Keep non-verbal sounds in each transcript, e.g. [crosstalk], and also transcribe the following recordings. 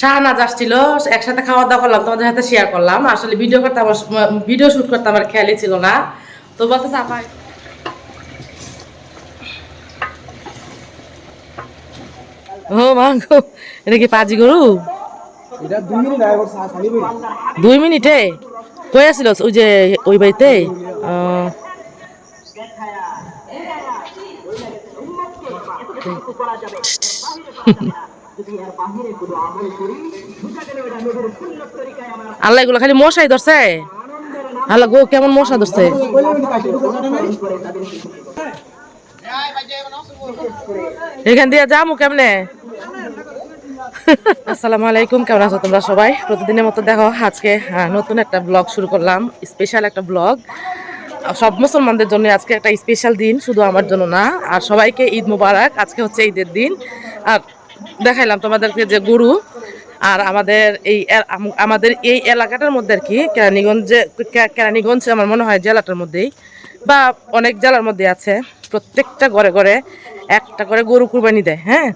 শাহনাজ আসছিল একসাথে খাওয়া দাওয়া করলাম তোমাদের সাথে শেয়ার করলাম। আসলে ভিডিও করতে আমার ভিডিও শুট করতে আমার খেয়ালই ছিল না। তো বলতে চাপা ও মা গো এটা কি পাজি গরু? দুই মিনিটে কই আসছিল ওই যে ওই বাড়িতে? আল্লাহ এগুলো খালি মশাই ধরছে? আল্লাহ গো, কেমন মশা ধরছে? এখান দিয়ে যাব কেমনে? আসসালামু আলাইকুম, কেমন আছো তোমরা সবাই? প্রতিদিনের মতো দেখো, আজকে নতুন একটা ব্লগ শুরু করলাম। স্পেশাল একটা ব্লগ সব মুসলমানদের জন্য আজকে একটা স্পেশাল দিন, শুধু আমার জন্য না, আর সবাইকে ঈদ মুবারক, আজকে হচ্ছে ঈদের দিন। আর দেখাইলাম তোমাদেরকে যে গরু, আর আমাদের এই আমাদের এই এলাকাটার মধ্যে আর কি, কেরানীগঞ্জে কেরানীগঞ্জ আমার মনে হয় জেলাটার মধ্যেই, বা অনেক জেলার মধ্যে আছে, প্রত্যেকটা ঘরে ঘরে একটা করে গরু কুরবানি দেয় হ্যাঁ?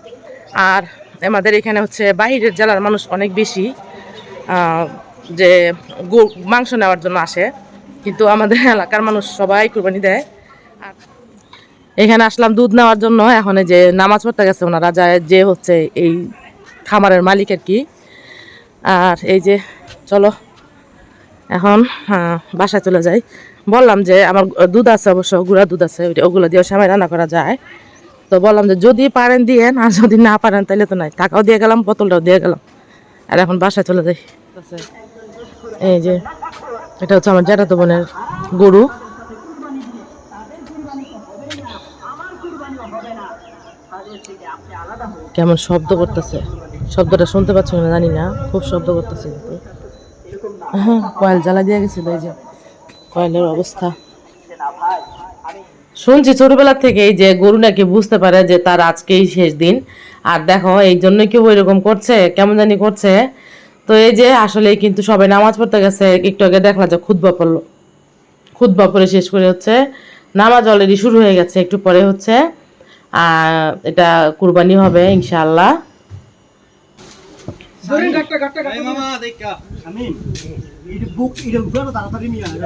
আর আমাদের এখানে হচ্ছে বাইরের জেলার মানুষ অনেক বেশি যে মাংস নেওয়ার জন্য আসে। কিন্তু আমাদের [laughs] এলাকার মানুষ সবাই কুরবানি দেয়। আর এখানে আসলাম দুধ নেওয়ার জন্য, এখন যে নামাজ পড়তে গেছে ওনারা যায় যে হচ্ছে এই খামারের মালিক আর কি। আর এই যে চলো, এখন বাসায় চলে যাই। বললাম যে আমার দুধ আছে অবশ্য, গুঁড়া দুধ আছে ওগুলো দিয়ে সময় রান্না করা যায়। তো বললাম যে যদি পারেন দিয়েন আর যদি না পারেন তাহলে তো নাই, টাকাও দিয়ে গেলাম, বোতলটাও দিয়ে গেলাম। আর এখন বাসায় চলে যাই। এই যে, এটা হচ্ছে আমার জ্যাঠাতো বোনের গরু। কেমন শব্দ করতেছে? শব্দটা শুনতে পাচ্ছ না জানি না, খুব শব্দ করতেছে কিন্তু। হ্যাঁ কয়েল জ্বালা দিয়ে গেছিল, এই যে। কয়েলের অবস্থা। শুনছি ছোটবেলা থেকেই যে গরু নাকি বুঝতে পারে যে তার আজকেই শেষ দিন। আর দেখো, এই জন্য কেউ এরকম করছে, কেমন জানি করছে। তো এই যে আসলে কিন্তু সবাই নামাজ পড়তে গেছে একটু আগে দেখলা যে খুদ্া পড়ল। খুদ্া পরে শেষ করে হচ্ছে নামাজ অলরেডি শুরু হয়ে গেছে একটু পরে হচ্ছে আর এটা কুরবানি হবে আসবে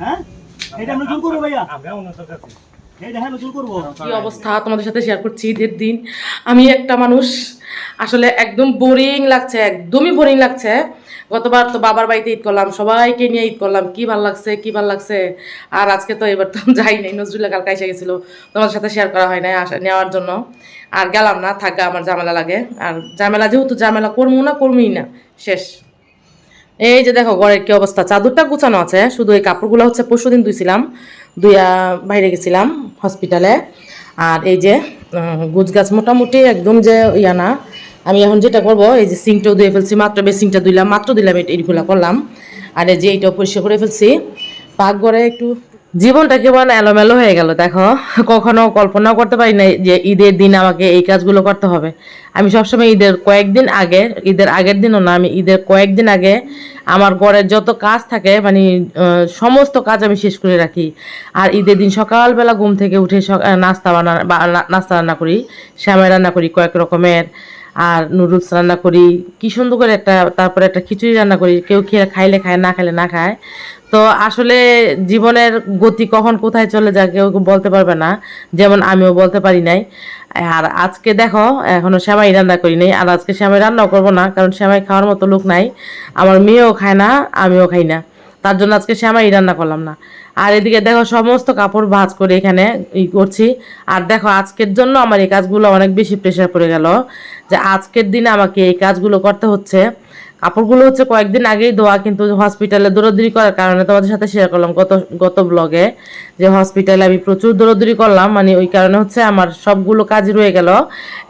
হ্যাঁ? এটা আমরা জুল করব ভাইয়া? হ্যাঁ করব। কি অবস্থা? তোমাদের সাথে শেয়ার করছি ঈদের দিন। আমি একটা মানুষ আসলে একদম বোরিং লাগছে একদমই বোরিং লাগছে। গতবার তো বাবার বাড়িতে ঈদ করলাম সবাইকে নিয়ে ঈদ করলাম কি ভালো লাগছে কি ভালো লাগছে। আর আজকে তো এবার তো যাই নাই নজরুল্লাহ কালকে এসে গেছিল। তোমাদের সাথে শেয়ার করা হয় নাই আসা নেওয়ার জন্য। আর গেলাম না থাকা আমার ঝামেলা লাগে। আর ঝামেলা যেহেতু ঝামেলা করব না করবই না শেষ। এই যে দেখো ঘরের কি অবস্থা? চাদরটা গুছানো আছে শুধু এই কাপড়গুলো হচ্ছে পরশু দিন ধুইছিলাম। ধুইয়া বাইরে গেছিলাম হসপিটালে আর এই যে গুছ গাছ মোটামুটি একদম যে ইয়া না, আমি এখন যেটা করব, এই যে সিংটাও ধুয়ে ফেলছি, মাত্র বেসিংটা ধুইলাম, মাত্র দিলাম এইগুলো করলাম। আর এই যে এইটাও পরিষ্কার করে ফেলছি। পাকঘরে একটু জীবনটা কেমন এলোমেলো হয়ে গেল, দেখো। কখনো কল্পনাও করতে পারি না যে ঈদের দিন আমাকে এই কাজগুলো করতে হবে। আমি সবসময় ঈদের কয়েকদিন আগে, ঈদের আগের দিনও না, আমি ঈদের কয়েকদিন আগে আমার ঘরের যত কাজ থাকে মানে সমস্ত কাজ আমি শেষ করে রাখি। আর ঈদের দিন সকালবেলা ঘুম থেকে উঠে নাস্তা বানা নাস্তা রান্না করি, শ্যামাই রান্না করি কয়েক রকমের, আর নুডলস রান্না করি, কি সুন্দর করে একটা, তারপরে একটা খিচুড়ি রান্না করি, কেউ খেয়ে, খাইলে খায়, না খাইলে না খায়। তো আসলে জীবনের গতি কখন কোথায় চলে যায় কেউ বলতে পারবে না, যেমন আমিও বলতে পারি নাই। আর আজকে দেখো, এখনও শ্যামাই রান্না করি নাই, আর আজকে শ্যামাই রান্নাও করব না, কারণ শ্যামাই খাওয়ার মতো লোক নাই। আমার মেয়েও খায় না, আমিও খাই না। তার জন্য আজকে শ্যামাই রান্না করলাম না। আর এদিকে দেখো, সমস্ত কাপড় ভাজ করে এখানে ই করছি। আর দেখো, আজকের জন্য আমার এই কাজগুলো অনেক বেশি প্রেশার পড়ে গেল, যে আজকের দিনে আমাকে এই কাজগুলো করতে হচ্ছে। কাপড়গুলো হচ্ছে কয়েকদিন আগেই ধোয়া, কিন্তু হসপিটালে দৌড়াদৌড়ি করার কারণে তোমাদের সাথে শেয়ার করলাম গত গত ব্লগে যে হসপিটালে আমি প্রচুর দৌড়াদৌড়ি করলাম। মানে ওই কারণে হচ্ছে আমার সবগুলো কাজ রয়ে গেল।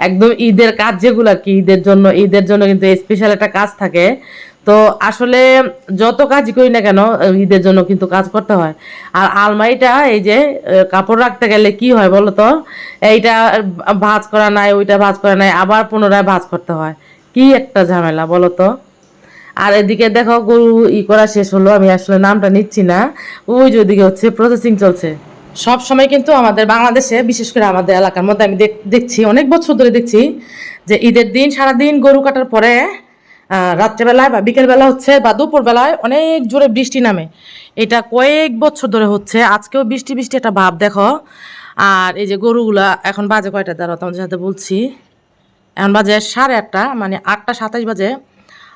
একদম ঈদের কাজ যেগুলো কি, ঈদের জন্য ঈদের জন্য কিন্তু স্পেশাল একটা কাজ থাকে। তো আসলে যত কাজ করি না কেন ঈদের জন্য কিন্তু কাজ করতে হয়। আর আলমারিটা এই যে কাপড় রাখতে গেলে কি হয় বলো তো? এইটা ভাঁজ করা নাই, ওইটা ভাঁজ করা নাই, আবার পুনরায় ভাঁজ করতে হয়। কি একটা ঝামেলা বলো তো? আর এদিকে দেখো গরু ই করা শেষ হলো, আমি আসলে নামটা নিচ্ছি না। ওই যে ওদিকে হচ্ছে প্রসেসিং চলছে। সব সময় কিন্তু আমাদের বাংলাদেশে, বিশেষ করে আমাদের এলাকার মধ্যে আমি দেখ- দেখছি, অনেক বছর ধরে দেখছি যে ঈদের দিন, সারাদিন গরু কাটার পরে রাত্রেবেলায় বা বিকেলবেলা হচ্ছে বা দুপুরবেলায় অনেক জোরে বৃষ্টি নামে। এটা কয়েক বছর ধরে হচ্ছে, আজকেও বৃষ্টি বৃষ্টি একটা ভাব, দেখো। আর এই যে গরুগুলা এখন বাজে কয়টা? দাঁড়াও তোমাদের সাথে বলছি। এখন বাজে সাড়ে আটটা মানে আটটা সাতাশ বাজে।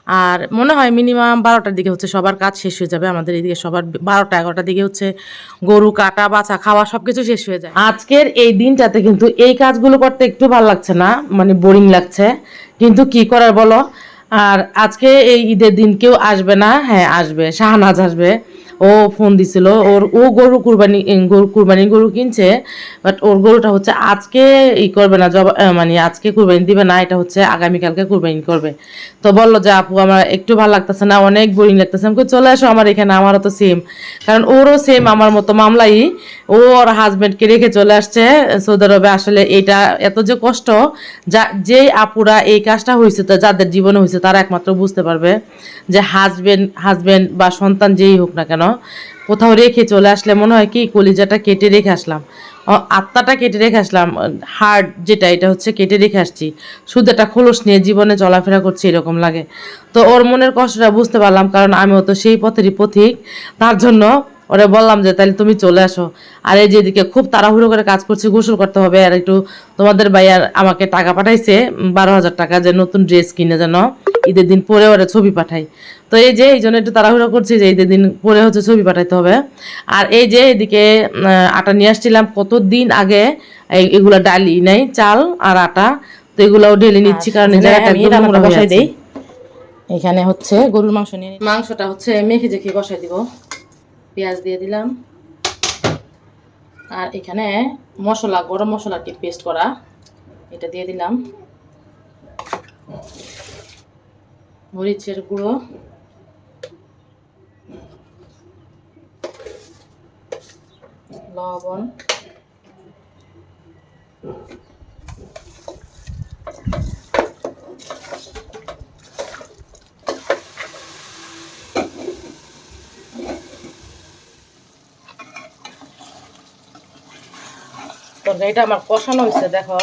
আর মনে হয় মিনিমাম বারোটার দিকে হচ্ছে সবার কাজ শেষ হয়ে যাবে। আমাদের এদিকে সবার বারোটা, এগারোটার দিকে হচ্ছে গরু কাটা, বাছা, খাওয়া সব কিছু শেষ হয়ে যায়। আজকের এই দিনটাতে কিন্তু এই কাজগুলো করতে একটু ভালো লাগছে না মানে বোরিং লাগছে। কিন্তু কি করার বলো? আর আজকে এই ঈদের দিন কেউ আসবে না? হ্যাঁ আসবে। শাহনাজ আসবে। ও ফোন দিছিল, ওর, ও গরু কুরবানি গরু কুরবানি গরু কিনছে বাট ওর গরুটা হচ্ছে আজকে ই করবে না, জবা মানে আজকে কুরবানি দিবে না, এটা হচ্ছে আগামীকালকে কুরবানি করবে। তো বলল যে, আপু, আমার একটু ভালো লাগতেছে না, অনেক বোরিং লাগতেছে। আমি চলে আসো আমার এখানে, আমারও তো সেম কারণ ওরও সেম আমার মতো মামলাই, ও ওর হাজবেন্ডকে রেখে চলে আসছে, সৌদি আরবে। আসলে এটা এত যে কষ্ট, যা, যেই আপুরা এই কাজটা হয়েছে তো যাদের জীবনে হয়েছে তারা একমাত্র বুঝতে পারবে যে হাজবেন্ড হাজব্যান্ড বা সন্তান যেই হোক না কেন কোথাও রেখে চলে আসলে মনে হয় কি, কলিজাটা কেটে রেখে আসলাম। আত্মাটা কেটে রেখে আসলাম হার্ট যেটা, এটা হচ্ছে কেটে রেখে আসছি। শুধু একটা খোলস নিয়ে জীবনে চলাফেরা করছি এরকম লাগে। তো ওর মনের কষ্টটা বুঝতে পারলাম, কারণ আমিও তো সেই পথেরই পথিক তার জন্য ওরে বললাম যে তাহলে তুমি চলে আসো। আর এই যেদিকে খুব তাড়াহুড়ো করে কাজ করছি গোসল করতে হবে। আর একটু তোমাদের ভাইয়ার আমাকে টাকা পাঠাইছে বারো হাজার টাকা যে নতুন ড্রেস কিনে যেন ঈদের দিন পরে ওরা ছবি পাঠাই। তো এই যে এই জন্য একটু তাড়াহুড়ো করছি যে ঈদের দিন পরে হচ্ছে ছবি পাঠাইতে হবে। আর এই যে এদিকে আটা নিয়ে আসছিলাম। কত দিন আগে এগুলা ডালি নেই চাল আর আটা। তো এগুলাও ঢেলে নিচ্ছি কারণ হয়ে আছে। এখানে হচ্ছে গরুর মাংস নিয়ে মাংসটা হচ্ছে মেখে জেখে বসাই দিব। পেঁয়াজ দিয়ে দিলাম। আর এখানে মশলা, গরম মশলাটি পেস্ট করা, এটা দিয়ে দিলাম। মরিচের গুঁড়ো। লবণ। তরকারিটা আমার কষানো হয়েছে, দেখো।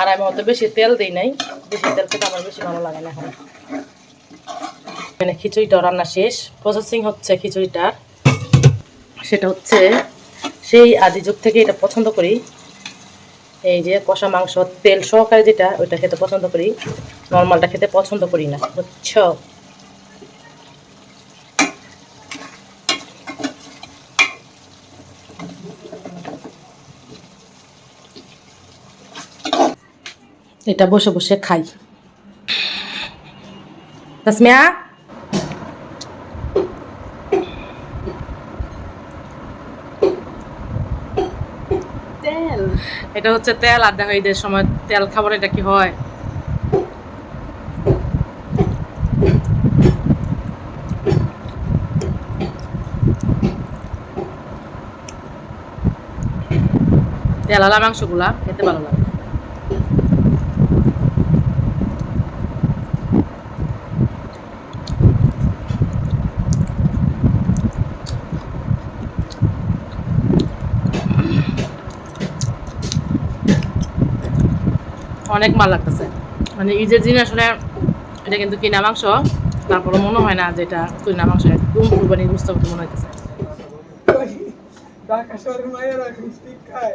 আর আমি অত বেশি তেল দিই নাই। বেশি তেল খেতে আমার বেশি ভালো লাগে না এখন। মানে খিচুড়িটা রান্না শেষ। প্রসেসিং হচ্ছে খিচুড়িটার সেটা হচ্ছে সেই আদি যুগ থেকে এটা পছন্দ করি। এই যে কষা মাংস, তেল সহকারে যেটা, ওইটা খেতে পছন্দ করি। নর্মালটা খেতে পছন্দ করি না, বুঝছ? এটা বসে বসে খাই। তাসমিয়া? তেল। এটা হচ্ছে তেল, আর দেখো ঈদের সময় তেল খাবার, এটা কি হয়? তেল তেলালা মাংসগুলা খেতে ভালো লাগে। অনেক মাল লাগতেছে। মানে ঈদের দিন আসলে, এটা কিন্তু কিনা মাংস তারপরে মনে হয় না যে এটা কিনা মাংস, একদম কুরবানি বুঝতে মতো মনে হইতেছে। খায়।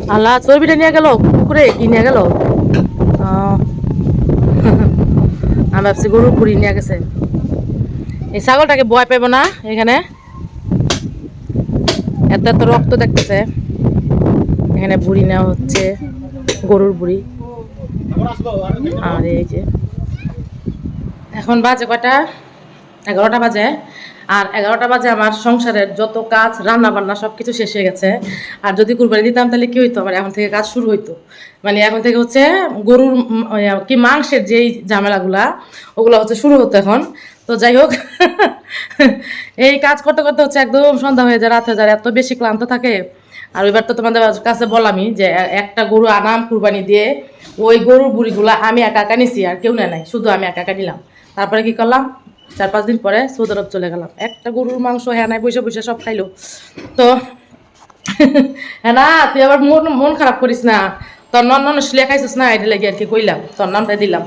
আল্লাহ, চর্বিটা নিয়ে গেল পুকুরে কি নিয়ে গেল? [laughs] আমি ভাবছি গরু পুরি নিয়ে গেছে। এই ছাগলটাকে বয় পাবো না এখানে। এত এত রক্ত দেখতেছে। এখানে বুড়ি নেওয়া হচ্ছে, গরুর বুড়ি। আর এই যে, এখন বাজে কটা এগারোটা বাজে। আর এগারোটা বাজে আমার সংসারের যত কাজ রান্না বান্না সব কিছু শেষ হয়ে গেছে। আর যদি কুরবানি দিতাম তাহলে কি হইতো? আমার এখন থেকে কাজ শুরু হইতো। মানে এখন থেকে হচ্ছে গরুর কি মাংসের যেই ঝামেলাগুলা, ওগুলো হচ্ছে শুরু হতো এখন। তো যাই হোক, [laughs] এই কাজ করতে করতে হচ্ছে একদম সন্ধ্যা হয়ে যায়, রাত হয়ে যায় এত বেশি ক্লান্ত থাকে। আর এবার তো তোমাদের কাছে বললামই যে একটা গরু আনাম কুরবানি দিয়ে, ওই গরুর বুড়িগুলা আমি একা একা নিছি, আর কেউ নেয় নাই। শুধু আমি একা একা নিলাম। তারপরে কি করলাম? চার পাঁচ দিন পরে সৌদি আরব চলে গেলাম। একটা গরুর মাংস হ্যাঁ নাই বসে বসে সব খাইলো। তো [laughs] হ্যাঁ তুই আবার মন মন খারাপ করিস না। তোর নন নন শুলে খাইছিস না? এটা লাগে আর কি কইলাম। তোর নামটা দিলাম।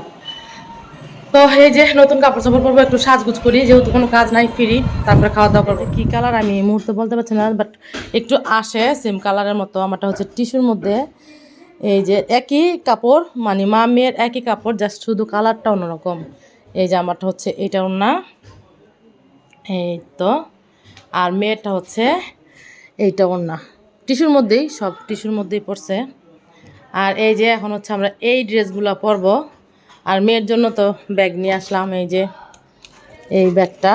তো এই যে নতুন কাপড় চাপড় পরবো, একটু সাজগুজ করি। যেহেতু কোনো কাজ নাই, ফিরি। তারপরে খাওয়া দাওয়া করব। কি কালার আমি এই মুহূর্তে বলতে পারছি না বাট একটু আসে সেম কালারের মতো। আমারটা হচ্ছে টিস্যুর মধ্যে এই যে একই কাপড় মানে মা মেয়ের একই কাপড় জাস্ট শুধু কালারটা অন্যরকম। এই জামাটা হচ্ছে এইটাও না। এই তো। আর মেয়েটা হচ্ছে এইটা না। টিস্যুর মধ্যেই, সব টিস্যুর মধ্যেই পড়ছে। আর এই যে এখন হচ্ছে আমরা এই ড্রেসগুলো পরবো। আর মেয়ের জন্য তো ব্যাগ নিয়ে আসলাম, এই যে, এই ব্যাগটা।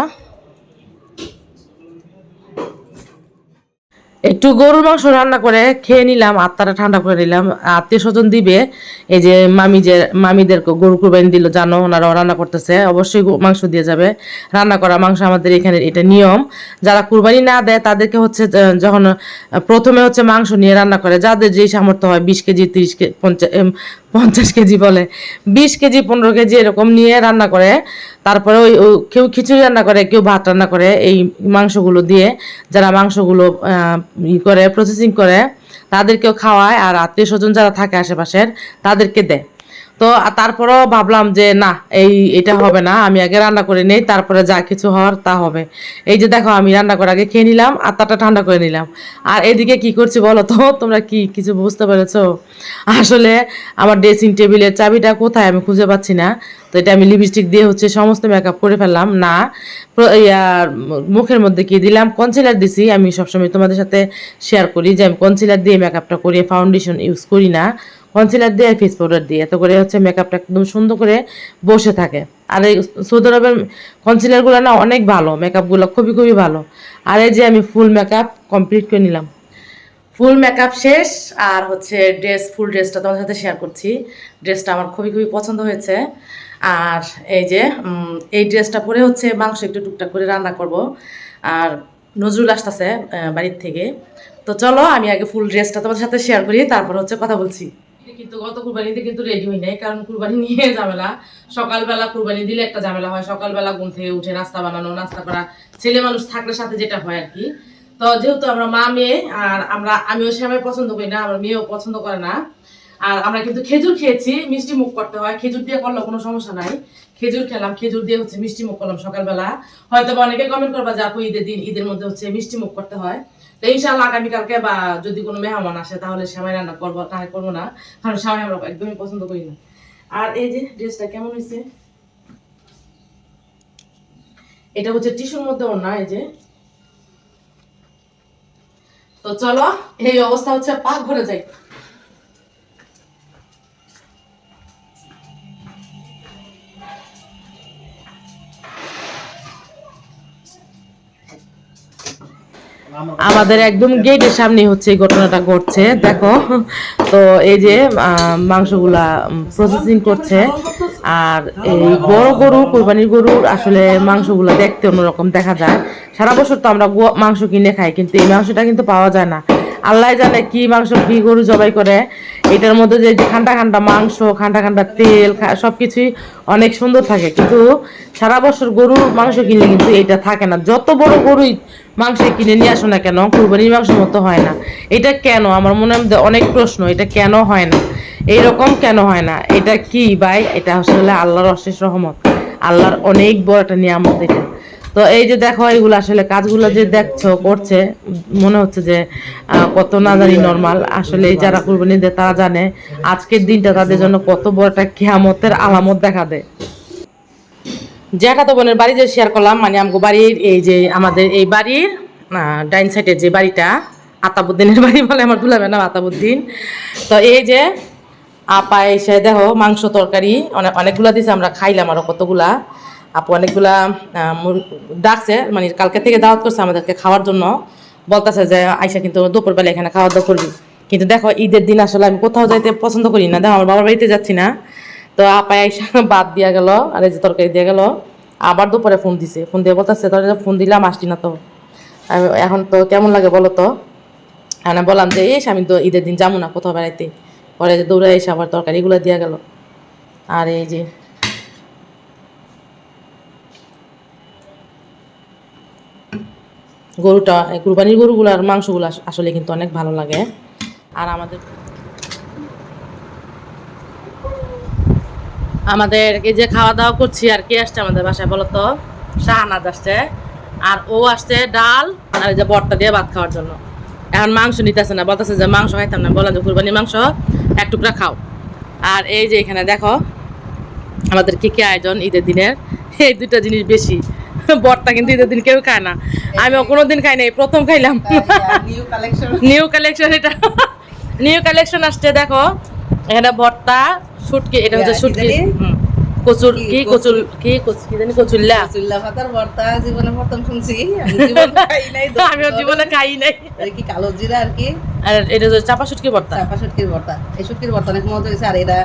একটু গরুর মাংস রান্না করে খেয়ে নিলাম, আত্মাটা ঠান্ডা করে নিলাম। আত্মীয় স্বজন দিবে, এই যে মামি যে, মামিদের গরু কুরবানি দিল, জানো ওনারাও রান্না করতেছে, অবশ্যই মাংস দিয়ে যাবে। রান্না করা মাংস আমাদের এখানে এটা নিয়ম। যারা কুরবানি না দেয়, তাদেরকে হচ্ছে যখন প্রথমে হচ্ছে মাংস নিয়ে রান্না করে, যাদের যেই সামর্থ্য হয়, বিশ কেজি, তিরিশ কেজি পঞ্চাশ পঞ্চাশ কেজি বলে, বিশ কেজি, পনেরো কেজি এরকম নিয়ে রান্না করে। তারপরে ওই কেউ খিচুড়ি রান্না করে, কেউ ভাত রান্না করে, এই মাংসগুলো দিয়ে, যারা মাংসগুলো ই করে প্রসেসিং করে তাদেরকেও খাওয়ায় আর আত্মীয় স্বজন যারা থাকে আশেপাশের তাদেরকে দেয়। তো তারপরেও ভাবলাম যে, না, এই, এটা হবে না। আমি আগে রান্না করে নেই, তারপরে যা কিছু হওয়ার তা হবে। এই যে দেখো, আমি রান্না করে আগে খেয়ে নিলাম, আর আত্মাটা ঠান্ডা করে নিলাম। আর এদিকে কি করছি বলো তো? তোমরা কি কিছু বুঝতে পেরেছ? আসলে আমার ড্রেসিং টেবিলের চাবিটা কোথায় আমি খুঁজে পাচ্ছি না। তো এটা আমি লিপস্টিক দিয়ে হচ্ছে সমস্ত মেকআপ করে ফেললাম। না মুখের মধ্যে কি দিলাম? কনসিলার দিছি। আমি সবসময় তোমাদের সাথে শেয়ার করি যে, আমি কনসিলার দিয়ে মেকআপটা করি ফাউন্ডেশন ইউজ করি না। কনসিলার দিয়ে ফেস পাউডার দিয়ে। এত করে হচ্ছে মেকআপটা একদম সুন্দর করে বসে থাকে। আর এই সৌদি আরবের কনসিলারগুলো না অনেক ভালো মেকআপগুলো খুবই খুবই ভালো। আর এই যে আমি ফুল মেকআপ কমপ্লিট করে নিলাম। ফুল মেকআপ শেষ, আর হচ্ছে ড্রেস ফুল ড্রেসটা তোমার সাথে শেয়ার করছি। ড্রেসটা আমার খুবই খুবই পছন্দ হয়েছে। আর এই যে এই ড্রেসটা পরে হচ্ছে মাংস একটু টুকটাক করে রান্না করব। আর নজরুল আসতেছে বাড়ির থেকে। তো চলো, আমি আগে ফুল ড্রেসটা তোমার সাথে শেয়ার করি, তারপর হচ্ছে কথা বলছি। কিন্তু গত কুরবানিতে কিন্তু রেডি হই নাই, কারণ কুরবানি নিয়ে ঝামেলা। সকালবেলা কুরবানি দিলে একটা ঝামেলা হয়, সকালবেলা ঘুম থেকে উঠে নাস্তা বানানো, নাস্তা করা, ছেলে মানুষ থাকলে সাথে যেটা হয় আর কি। তো যেহেতু আমরা মা, মেয়ে, আর আমরা, আমিও সেমাই পছন্দ করি না, আমার মেয়েও পছন্দ করে না। আর আমরা কিন্তু খেজুর খেয়েছি, মিষ্টি মুখ করতে হয়, খেজুর দিয়ে করলে কোনো সমস্যা নাই। খেজুর খেলাম, খেজুর দিয়ে হচ্ছে মিষ্টি মুখ করলাম সকালবেলা। হয়তো অনেকে কমেন্ট করবা যে আপু ঈদের দিন, ঈদের মধ্যে হচ্ছে মিষ্টি মুখ করতে হয়। ইনশাল্লাহ আগামীকালকে বা যদি কোনো মেহমান আসে, তাহলে সেমাই রান্না করব, তাহলে করব না। কারণ সেমাই আমরা একদমই পছন্দ করি না। আর এই যে ড্রেসটা কেমন হয়েছে? এটা হচ্ছে টিস্যুর মধ্যে না এই যে। তো চলো, এই অবস্থা হচ্ছে পাক ঘরে যাই। আমাদের একদম গেটের সামনে হচ্ছে এই ঘটনাটা ঘটছে, দেখো। তো এই যে মাংসগুলা প্রসেসিং করছে। আর এই বড় গরু, কোরবানির গরুর আসলে মাংসগুলা দেখতে অন্যরকম দেখা যায়। সারা বছর তো আমরা মাংস কিনে খাই, কিন্তু এই মাংসটা কিন্তু পাওয়া যায় না। আল্লাহ জানে কি মাংস, কি গরু জবাই করে। এটার মধ্যে যে খান্ডা খান্ডা মাংস, খান্ডা খান্ডা তেল, খা- সবকিছুই অনেক সুন্দর থাকে। কিন্তু সারা বছর গরুর মাংস কিনলে কিন্তু এটা থাকে না। যত বড় গরুই মাংস কিনে নিয়ে আসো না কেন, কুরবানির মাংস মতো হয় না। এটা কেন? আমার মনে অনেক প্রশ্ন, এটা কেন হয় না? এইরকম কেন হয় না? এটা কি ভাই? এটা আসলে আল্লাহর অশেষ রহমত। আল্লাহর অনেক বড় একটা নিয়ামত এটা। তো এই যে দেখো, এগুলো আসলে কাজগুলো যে দেখছ, করছে, মনে হচ্ছে যে কত না জানি নর্মাল আসলে এই যারা কুরবানি দেয় তারা জানে, আজকের দিনটা তাদের জন্য কত বড় একটা কেয়ামতের আলামত দেখা দেয়। জ্যাঠাতো বোনের বাড়ি যে শেয়ার করলাম মানে আমগো বাড়ির এই যে আমাদের এই বাড়ির ডাইন সাইডের যে বাড়িটা, আতাবুদ্দিনের বাড়ি বলে আমার ভুলাবে না, আতাবুদ্দিন। তো এই যে আপা এসে দেখো, মাংস তরকারি অনেক অনেকগুলা দিছে, আমরা খাইলাম আরও কতগুলা। আপু অনেকগুলা ডাকছে মানে কালকে থেকে দাওয়াত করছে আমাদেরকে খাওয়ার জন্য। বলতেছে যে আইসা কিন্তু দুপুরবেলা এখানে খাওয়া দাওয়া করবি। কিন্তু দেখো, ঈদের দিন আসলে আমি কোথাও যাইতে পছন্দ করি না। দেখো, আমার বাবার বাড়িতে যাচ্ছি না। তো আপা আইসা [laughs] বাদ দিয়া গেল, আর এই যে তরকারি দিয়ে গেল। আবার দুপুরে ফোন দিছে। ফোন দিয়ে বলতেছে, তোর ফোন দিলাম, আসলি না তো। এখন তো কেমন লাগে বলো তো? আমি বললাম যে এস আমি তো ঈদের দিন যাব না কোথাও বেড়াইতে। পরে যে দৌড়ে এসে আবার তরকারিগুলো দিয়া গেল। আর এই যে গরুটা কুরবানির গরুগুলার মাংসগুলো আসলে কিন্তু অনেক ভালো লাগে। আর আমাদের আমাদের এই যে খাওয়া দাওয়া করছি আর কে আসছে আমাদের বাসায় বলো তো? শাহনাজ আসছে। আর ও আসছে ডাল আর এই যে বর্তা দিয়ে ভাত খাওয়ার জন্য। এখন মাংস নিতেছে না, বলতেছে যে মাংস খাইতাম না। বললাম যে কুরবানির মাংস, এক টুকরা খাও। আর এই যে এখানে দেখো, আমাদের কি কি আয়োজন ঈদের দিনের? এই দুটো জিনিস বেশি। বর্তা কিন্তু ঈদের দিন কেউ খায় না। আমিও কোনো দিন খাই নাই প্রথম খাইলাম। নিউ কালেকশন এটা। নিউ কালেকশন আসছে দেখো। এখানে ভর্তা শুটকি এটা হচ্ছে কি শুটকি কচুর কি কি কচু? কচুর কি কি জানি কচুল্লা চুল্লা পাতার ভর্তা জীবনে প্রথম শুনছি। আমি জীবনে খাই নাই [laughs] কি কালো জিরা আর কি? আর এটা হচ্ছে চাপা শুটকি ভর্তা। চাপা শুটকির ভর্তা। এই শুটকির ভর্তা অনেক মজা হয়েছে আর এটা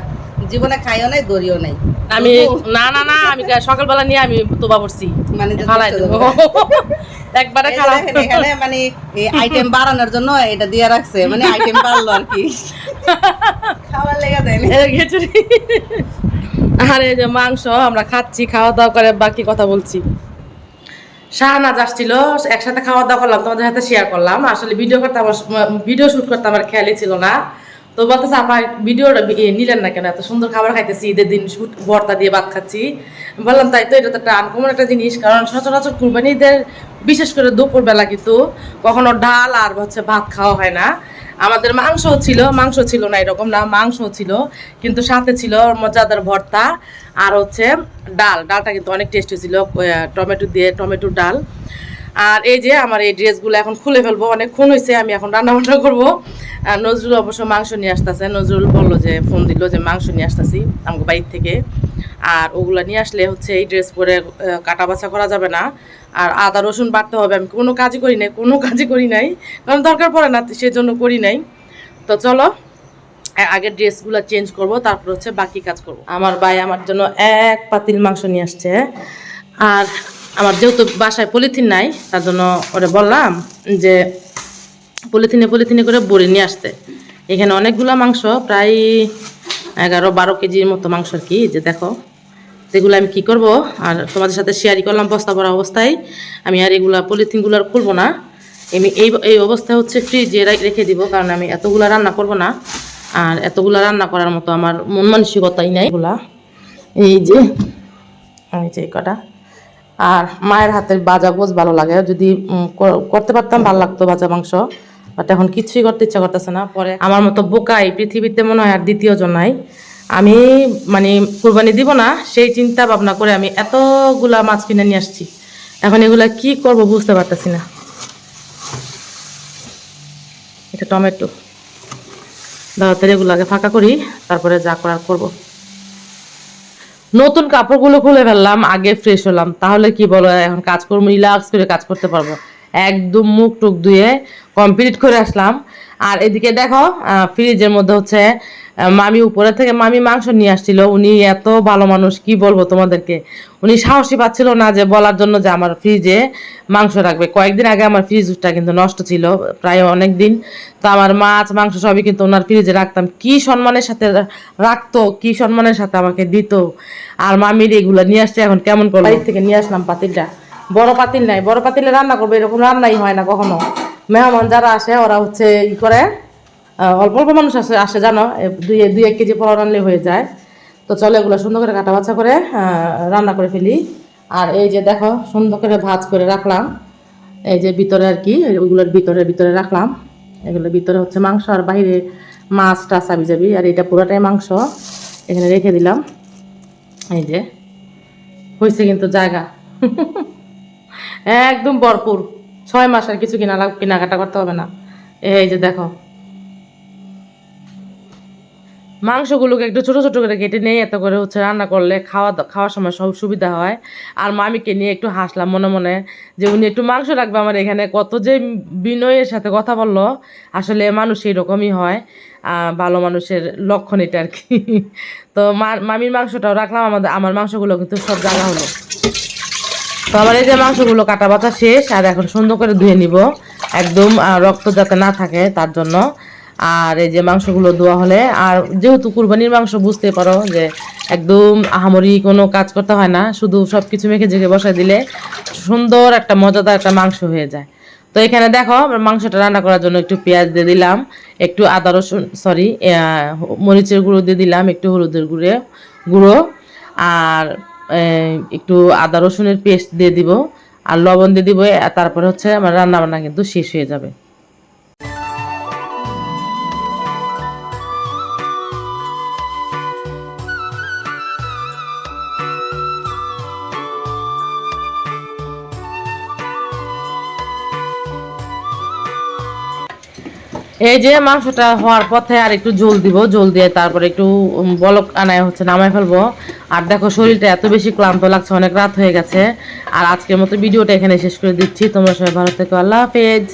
জীবনে খাইও নাই দড়িও নাই। আমি না না না আমি সকালবেলা নিয়ে আমি তোবা পড়ছি। মানে ফালাই [laughs] একবারে খারাপ। এখানে মানে এই [laughs] আইটেম বাড়ানোর জন্য এটা দিয়ে রাখছে মানে আইটেম বাড়লো আর কি। [laughs] খাবার লেগে দেয় আর এই যে মাংস আমরা খাচ্ছি খাওয়া দাওয়া করে বাকি কথা বলছি। শাহনাজ আসছিল একসাথে খাওয়া দাওয়া করলাম তোমাদের সাথে শেয়ার করলাম। আসলে ভিডিও করতে আমার ভিডিও শুট করতে আমার খেয়ালই ছিল না। তো বলতেছে, আপা ভিডিও নিলেন না কেন? এত সুন্দর খাবার খাইতেছি, ঈদের দিন ভর্তা দিয়ে ভাত খাচ্ছি। বললাম, তাই তো, এটা তো একটা আনকমন একটা জিনিস, কারণ সচরাচর কুরবানিদের বিশেষ করে দুপুরবেলা কিন্তু কখনো ডাল আর হচ্ছে ভাত খাওয়া হয় না। আমাদের মাংস ছিল মাংস ছিল না এরকম না মাংস ছিল, কিন্তু সাথে ছিল মজাদার ভর্তা আর হচ্ছে ডাল। ডালটা কিন্তু অনেক টেস্টি ছিল টমেটো দিয়ে টমেটোর ডাল। আর এই যে, আমার এই ড্রেসগুলো এখন খুলে ফেলব অনেক অনেকক্ষণ হয়েছে আমি এখন রান্না বান্না করব। আর নজরুল অবশ্য মাংস নিয়ে আসতেছে। নজরুল বলল যে, ফোন দিল যে, মাংস নিয়ে আসতেছি আমাকে বাড়ির থেকে। আর ওগুলো নিয়ে আসলে হচ্ছে এই ড্রেস পরে কাটা বাছা করা যাবে না। আর আদা, রসুন বাড়তে হবে। আমি কোনো কাজই করি নাই, কোনো কাজই করি নাই। কারণ দরকার পড়ে না, সেজন্য করি নাই। তো চলো আগের ড্রেসগুলো চেঞ্জ করব, তারপর হচ্ছে বাকি কাজ করব। আমার ভাই আমার জন্য এক পাতিল মাংস নিয়ে আসছে। আর আমার যেহেতু বাসায় পলিথিন নাই, তার জন্য ওরে বললাম যে পলিথিনে পলিথিনে করে বড়ি নিয়ে আসতে। এখানে অনেকগুলো মাংস, প্রায় এগারো বারো কেজির মতো মাংস আর কি যে দেখো। এগুলো আমি কি করব? আর তোমাদের সাথে শেয়ারই করলাম বস্তা ভরা অবস্থায়। আমি আর এগুলা পলিথিনগুলো আর খুলবো না। আমি এই এই অবস্থায় হচ্ছে ফ্রিজে রেখে দিব, কারণ আমি এতগুলা রান্না করব না। আর এতগুলা রান্না করার মতো আমার মন মানসিকতাই নাই। এগুলা, এই যে এই যে কটা। আর মায়ের হাতের বাজা গোছ ভালো লাগে। যদি করতে পারতাম, ভালো লাগতো ভাজা মাংস। বাট এখন কিছুই করতে ইচ্ছা করতেছে না। পরে আমার মতো বোকা এই পৃথিবীতে মনে হয় আর দ্বিতীয় জন নাই। আমি মানে কুরবানি দিব না, সেই চিন্তা ভাবনা করে আমি এতগুলা মাছ কিনে নিয়ে আসছি। এখন এগুলা কি করব বুঝতে পারতেছি না। এটা টমেটো। দাওয়াতের এগুলো আগে ফাঁকা করি, তারপরে যা করার করব। নতুন কাপড়গুলো খুলে ফেললাম, আগে ফ্রেশ হলাম। তাহলে কি বলো, এখন কাজ করব রিল্যাক্স করে কাজ করতে পারব। একদম মুখ টুক ধুয়ে কমপ্লিট করে আসলাম। আর এদিকে দেখো ফ্রিজের মধ্যে হচ্ছে মামি উপরে থেকে মামি মাংস নিয়ে আসছিল। উনি এত ভালো মানুষ, কি বলব তোমাদেরকে? উনি সাহসী পাচ্ছিল না যে বলার জন্য যে আমার ফ্রিজে মাংস রাখবে। কয়েকদিন আগে আমার ফ্রিজটা কিন্তু নষ্ট ছিল, প্রায় অনেক দিন। তো আমার মাছ, মাংস সবই কিন্তু ওনার ফ্রিজে রাখতাম। কি সম্মানের সাথে রাখতো, কি সম্মানের সাথে আমাকে দিত। আর মামির এগুলো নিয়ে আসছে, এখন কেমন করে বাড়ি থেকে নিয়ে আসলাম পাতিলটা। বড় পাতিল নাই, বড় পাতিলে রান্না করবে, এরকম রান্নাই হয় না কখনো। মেহমান যারা আসে, ওরা হচ্ছে ই করে অল্প অল্প মানুষ আসে আসে, জানো? দুই দুই এক কেজি পর রান্নালে হয়ে যায়। তো চলো এগুলো সুন্দর করে কাটা বাছা করে রান্না করে ফেলি। আর এই যে দেখো, সুন্দর করে ভাজ করে রাখলাম। এই যে ভিতরে আর কি ওইগুলোর ভিতরে ভিতরে রাখলাম। এগুলোর ভিতরে হচ্ছে মাংস আর বাইরে মাছ টাছ আবি যাবি, আর এটা পুরোটাই মাংস। এখানে রেখে দিলাম। এই যে হয়েছে কিন্তু জায়গা। [laughs] একদম ভরপুর। ছয় মাস আর কিছু কিনা কেনাকাটা করতে হবে না। এই যে দেখো। মাংসগুলোকে একটু ছোট ছোট করে কেটে নিয়ে এত করে হচ্ছে রান্না করলে খাওয়া খাওয়ার সময় সব সুবিধা হয়। আর মামিকে নিয়ে একটু হাসলাম মনে মনে যে উনি একটু মাংস রাখবে আমার এখানে। কত যে বিনয়ের সাথে কথা বলল, আসলে মানুষ এরকমই হয় ভালো মানুষের লক্ষণ এটা আর কি। তো মামির মাংসটাও রাখলাম, আমাদের আমার মাংসগুলো কিন্তু সব জায়গা হলো। তো আমার এই যে মাংসগুলো কাটা বাতা শেষ, আর এখন সুন্দর করে ধুয়ে নিব। একদম রক্ত যাতে না থাকে তার জন্য। আর এই যে মাংসগুলো ধোয়া হলে, আর যেহেতু কুরবানির মাংস বুঝতে পারো যে একদম আহামরি কোনো কাজ করতে হয় না, শুধু সব কিছু মেখে জেগে বসাই দিলে সুন্দর একটা মজাদার একটা মাংস হয়ে যায়। তো এখানে দেখো মাংসটা রান্না করার জন্য একটু পেঁয়াজ দিয়ে দিলাম, একটু আদা রসুন সরি মরিচের গুঁড়ো দিয়ে দিলাম, একটু হলুদের গুঁড়ো গুঁড়ো। আর একটু আদা রসুনের পেস্ট দিয়ে দিব আর লবণ দিয়ে দিব তারপরে হচ্ছে আমার রান্না বান্না কিন্তু শেষ হয়ে যাবে। এই যে মাংসটা হওয়ার পথে আর একটু জল দিব, জল দিয়ে তারপরে একটু বলক আনায় হচ্ছে, নামায় ফেলব। আর দেখো, শরীরটা এত বেশি ক্লান্ত লাগছে, অনেক রাত হয়ে গেছে। আর আজকের মতো ভিডিওটা এখানে শেষ করে দিচ্ছি। তোমরা সবাই ভালো থেকো, আল্লাহ হাফেজ।